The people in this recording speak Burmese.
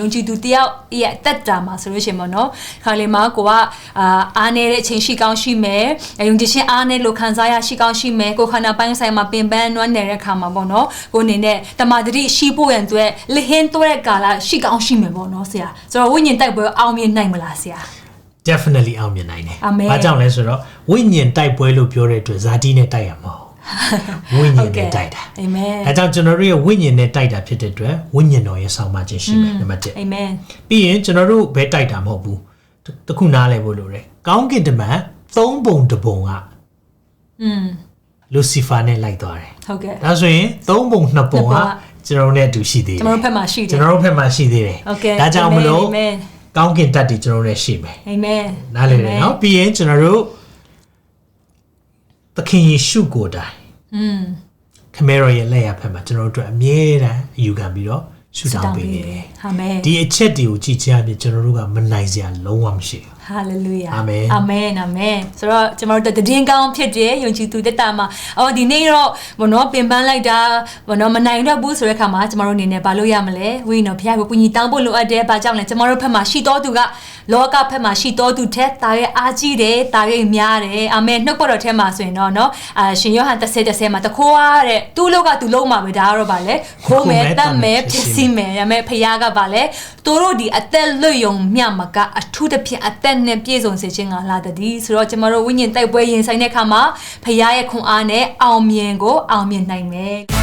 ယုံကြည်သူတယောက်ရဲ့အသက်တာမှာဆိုလို့ရှိရင်ပေါ့နော်ခါလေးမှာကိုကအာအားနေတဲ့အချိန်ရှိကောင်းရှိမယ်ယုံကြည်ခြင်းအားနေလို့ခံစားရရှိကောင်းရှိမယ်ကိုခန္ဓာပိုင်းဆိုင်မှာပင်ပန်းနွမ်းနေတဲ့ခါမှာပေါ့နော်ကိုအနေနဲ့တမာတိရှိဖို့ရန်အတွက်လဟင်းတွဲကာလရှိကောင်းရှိမယ်ပေါ့နော်ဆရာဆိုတော့ဝိညာဉ်တိုက်ပွဲအောင်မြင်နိုင်မလားဆရာ definitely အောင်မြင်နိုင်တယ်အာမင်ဘာကြောင့်လဲဆိုတော့ဝိညာဉ်တိုက်ပွဲလို့ပြောတဲ့အတွက်ဇာတိနဲ့တိုက်ရမှာမဟုတ် ဝိညာဉ်နဲ့တိုက်တာအာမင်အဲကြောင့်ကျွန်တော်တို့ရဲ့ဝိညာဉ်နဲ့တိုက်တာဖြစ်တဲ့အတွက်ဝိညာဉ်တော်ရဲ့ဆောင်မခြင်းရှိမယ်နံပါတ်1အာမင်ပြီးရင်ကျွန်တော်တို့ဘဲတိုက်တာမဟုတ်ဘူးတတစ်ခုနားလည်ဖို့လိုတယ်ကောင်းကင်တမန်သုံးပုံတစ်ပုံကอืมလူစီဖာနဲ့လိုက်သွားတယ်ဟုတ်ကဲ့ဒါဆိုရင်သုံးပုံနှစ်ပုံနှစ်ကပုံကကျွန်တော်တို့နဲ့အတူရှိသေးတယ်ကျွန်တော်တို့ဘက်မှာရှိတယ်ကျွန်တော်တို့ဘက်မှာရှိသေးတယ်ဟုတ်ကဲ့ဒါကြောင့်မလို့အာမင်ကောင်းကင်တက်တီကျွန်တော်တို့နဲ့ရှိမယ်အာမင်နားလည်တယ်နော်ပြီးရင်ကျွန်တော်တို့သခင်ယေရှုကိုယ်တိုင် อืมခမဲတော်ရဲ့လက်ရဖက်မှာကျွန်တော်တို့အတွက်အမြဲတမ်းအယူခံပြီးတော့ရှုတောင်းပေးနေတယ်အာမင်ဒီအချက်တွေကိုကြည့်ချင်အပြင်ကျွန်တော်တို့ကမနိုင်စရာလုံးဝမရှိဘူး ဟာလေလုယာအာမင်အာမင်အာမင်ဆိုတော့ကျွန်တော်တို့တည်င်းကောင်းဖြစ်တဲ့ယုံကြည်သူတက်တာမှာအော်ဒီနေ့တော့ဘောနော်ပင်ပန်းလိုက်တာဘောနော်မနိုင်တော့ဘူးဆိုတဲ့ခါမှာကျွန်တော်တို့အနေနဲ့ဘာလို့ရမလဲဝိနော်ဖခင်ကိုကူညီတောင်းဖို့လိုအပ်တယ်ဘာကြောင့်လဲကျွန်တော်တို့ဖက်မှာရှိတော်သူကလောကဖက်မှာရှိတော်သူထက်တာရဲ့အားကြီးတယ်တာရဲ့များတယ်အာမင်နှုတ်ကပတ်တော်ထဲမှာဆိုရင်တော့နော်အာရှင်ယောဟန်30 30မှာတခိုးရတဲ့သူ့လောကသူလုံးမှာပဲဒါကတော့ဗာလဲခိုးမယ်တတ်မယ်ဖြစ်စီမယ်ဒါပေမဲ့ဖခင်ကဗာလဲသူတို့ဒီအသက်လွတ်ယုံမြတ်မကအထူးသဖြင့်အသက်နဲ့ပြည့်စုံစေခြင်းကလာတည်းဆိုတော့ကျွန်တော်တို့ဝိညာဉ်တိုက်ပွဲရင်ဆိုင်တဲ့အခါမှာဖခင်ရဲ့ခွန်အားနဲ့အောင်မြင်ကိုအောင်မြင်နိုင်မယ်